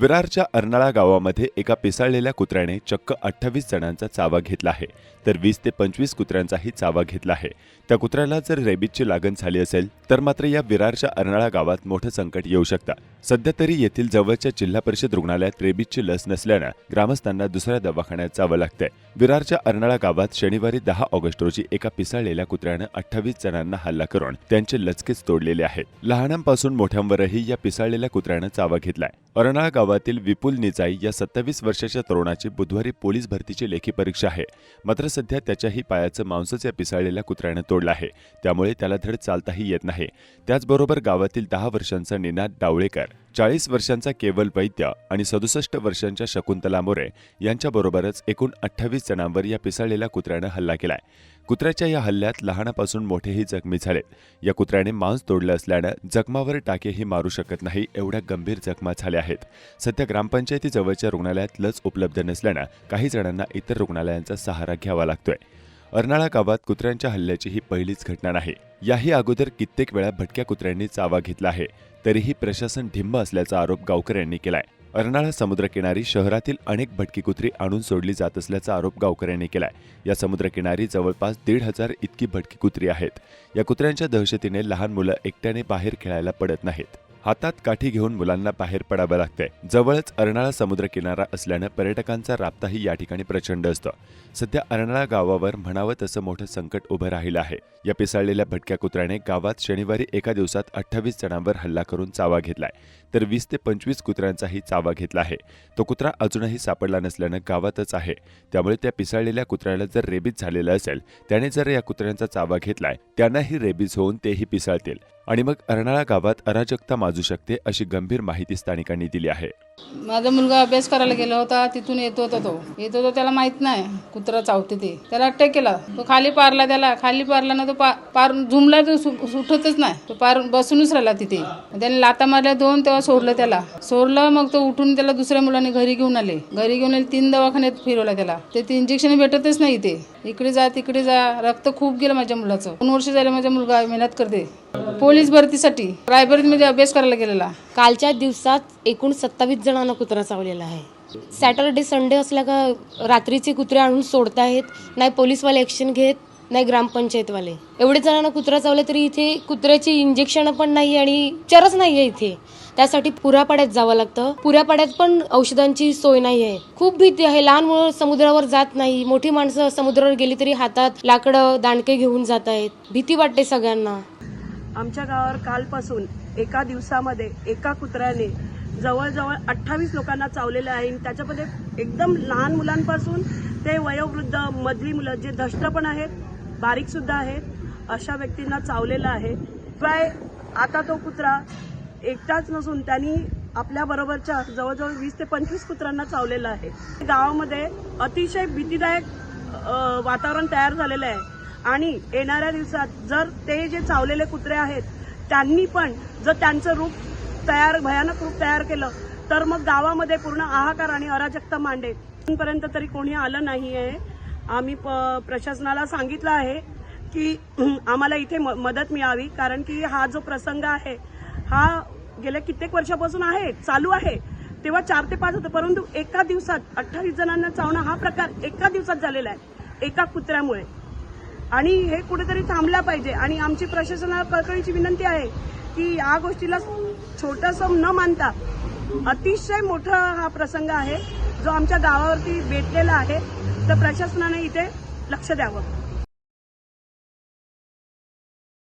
विरारच्या अर्नाळा गावामध्ये एका पिसाळलेल्या कुत्र्याने चक्क अठ्ठावीस जणांचा चावा घेतला आहे. तर वीस ते पंचवीस कुत्र्यांचाही चावा घेतला आहे. त्या कुत्र्याला जर रेबीजची लागण झाली असेल तर मात्र या विरारच्या अर्नाळा गावात मोठं संकट येऊ शकतं. सध्या तरी येथील जवळच्या जिल्हा परिषद रुग्णालयात रेबीजची लस नसल्यानं ग्रामस्थांना दुसऱ्या दवाखान्यात जावं लागतंय. विरारच्या अर्नाळा गावात शनिवारी दहा ऑगस्ट रोजी एका पिसाळलेल्या कुत्र्यानं अठ्ठावीस जणांना हल्ला करून त्यांचे लचकेच तोडलेले आहेत. लहानांपासून मोठ्यांवरही या पिसाळलेल्या कुत्र्यानं चावा घेतलाय. अर्नाळा गावातील विपुल निजाई या सत्तावीस वर्षाच्या तरुणाची बुधवारी पोलीस भरतीची लेखी परीक्षा आहे. मात्र सध्या त्याच्याही पायाचं मांसच या पिसाळलेल्या कुत्र्यानं तोडलं आहे. त्यामुळे त्याला धड चालताही येत नाही. त्याचबरोबर गावातील दहा वर्षांचा निनाद डावळेकर चाळीस वर्षांचा केवल वैद्य आणि सदुसष्ट वर्षांच्या शकुंतला मोरे यांच्याबरोबरच एकूण अठ्ठावीस जणांवर या पिसाळलेल्या कुत्र्यानं हल्ला केलाय. कुत्र्याच्या या हल्ल्यात लहानापासून मोठेही जखमी झाले. या कुत्र्याने मांस तोडलं असल्यानं जखमावर टाकेही मारू शकत नाही एवढ्या गंभीर जखमा झाल्या आहेत. सध्या ग्रामपंचायतीजवळच्या रुग्णालयात लस उपलब्ध नसल्यानं काही जणांना इतर रुग्णालयांचा सहारा घ्यावा लागतोय. अर्नाळा गावात कुत्र्यांच्या हल्ल्याची ही पहिलीच घटना नाही. याही अगोदर कित्येक वेळा भटक्या कुत्र्यांनी चावा घेतला आहे. तरीही प्रशासन ढिंब असल्याचा आरोप गावकऱ्यांनी केलाय. अर्नाळा समुद्रकिनारी शहरातील अनेक भटकी कुत्री आणून सोडली जात असल्याचा आरोप गावकऱ्यांनी केलाय. या समुद्रकिनारी जवळपास दीड हजार इतकी भटकी कुत्री आहेत. या कुत्र्यांच्या दहशतीने लहान मुलं एकट्याने बाहेर खेळायला पडत नाहीत. हातात काठी घेऊन मुलांना बाहेर पडावं लागतंय. जवळच अर्नाळा समुद्र किनारा असल्यानं पर्यटकांचा राबताही या ठिकाणी प्रचंड असतो. सध्या अर्नाळा गावावर म्हणावं तसं मोठं संकट उभं राहिलं आहे. या पिसाळलेल्या भटक्या कुत्र्याने गावात शनिवारी एका दिवसात अठ्ठावीस जणांवर हल्ला करून चावा घेतलाय. तर वीस ते पंचवीस कुत्र्यांचाही चावा घेतला आहे. तो कुत्रा अजूनही सापडला नसल्यानं गावातच आहे. त्यामुळे त्या पिसाळलेल्या कुत्र्याला जर रेबीज झालेला असेल त्याने जर या कुत्र्यांचा चावा घेतलाय त्यांनाही रेबीज होऊन तेही पिसाळतील. आणि मग अर्नाळा गावात अराजकता माजू शकते अशी गंभीर माहिती स्थानिकांनी दिली आहे. माझा मुलगा अभ्यास करायला गेला होता तिथून येत होता तो. येत होता त्याला माहीत नाही कुत्रा चावते ते. त्याला अटॅक केला. तो खाली पारला त्याला. खाली पारला ना तो पा- पार झुमला तो उठतच सुटतच नाही. तो पार बसूनच राहिला तिथे. त्याने लाता मारल्या दोन तेव्हा सोडलं त्याला. सोडलं मग तो उठून त्याला दुसऱ्या मुलाने घरी घेऊन आले. घरी घेऊन आले तीन दवाखान्यात फिरवला त्याला. ते ते इंजेक्शन भेटतच नाही इथे. इकडे जा तिकडे जा. रक्त खूप गेलं माझ्या मुलाचं. दोन वर्ष झाले माझा मुलगा मेहनत करते. पोलीस भरतीसाठी मध्ये अभ्यास करायला गेलेला. कालच्या दिवसात एकूण सत्तावीस जणांना कुत्रा चावलेला आहे. सॅटर्डे संडे असल्या का रात्रीचे कुत्रे आणून सोडतायत नाही पोलीसवाले ॲक्शन घेत नाही ग्रामपंचायतवाले. एवढे जणांना कुत्रा चावले तरी इथे कुत्र्याची इंजेक्शन पण नाही आणि उपचारच नाही आहे इथे. त्यासाठी पुरापाड्यात जावं लागतं. पुरापाड्यात पण औषधांची सोय नाही आहे. खूप भीती आहे. लहान मुलं समुद्रावर जात नाही. मोठी माणसं समुद्रावर गेली तरी हातात लाकडं दांडके घेऊन जात आहेत. भीती वाटते सगळ्यांना. आमच्या गावावर कालपासून एका दिवसामध्ये एका कुत्र्याने जवळजवळ अठ्ठावीस लोकांना चावलेलं आहे. आणि त्याच्यामध्ये एकदम लहान मुलांपासून ते वयोवृद्ध मधली मुलं जे धष्ट पण आहेत बारीक सुद्धा आहेत अशा व्यक्तींना चावलेलं आहे. शिवाय आता तो कुत्रा एकटाच नसून त्यांनी आपल्या बरोबरच्या जवळजवळ वीस ते पंचवीस कुत्र्यांना चावलेलं आहे. गावामध्ये अतिशय भीतीदायक वातावरण तयार झालेलं आहे. आणि येणाऱ्या दिवसात जर ते जे चावलेले कुत्रे आहेत त्यांनी पण जर त्यांचं रूप तयार भयानक रूप तयार केलं तर मग गावामध्ये पूर्ण हाहाकार आणि अराजकता मांडेल. पर्यंत तरी कोणी आलं नाही आहे आम्ही प- प्रशासनाला सांगितलं आहे की आम्हाला इथे म- मदत मिळावी कारण की हा जो प्रसंग आहे हा गेल्या कित्येक वर्षापासून आहे चालू आहे. तेव्हा चार ते पाच होतं परंतु एका दिवसात अठ्ठावीस जणांना चावणं हा प्रकार एका दिवसात झालेला आहे एका कुत्र्यामुळे. आणि हे कुठेतरी थांबला पाहिजे. आणि आमची प्रशासनाला कळकळीची विनंती आहे की या गोष्टीला छोटंसं न मानता अतिशय मोठा हा प्रसंग आहे जो आमच्या गावावरती बेतलेला आहे. तर प्रशासनाने इथे लक्ष द्यावं.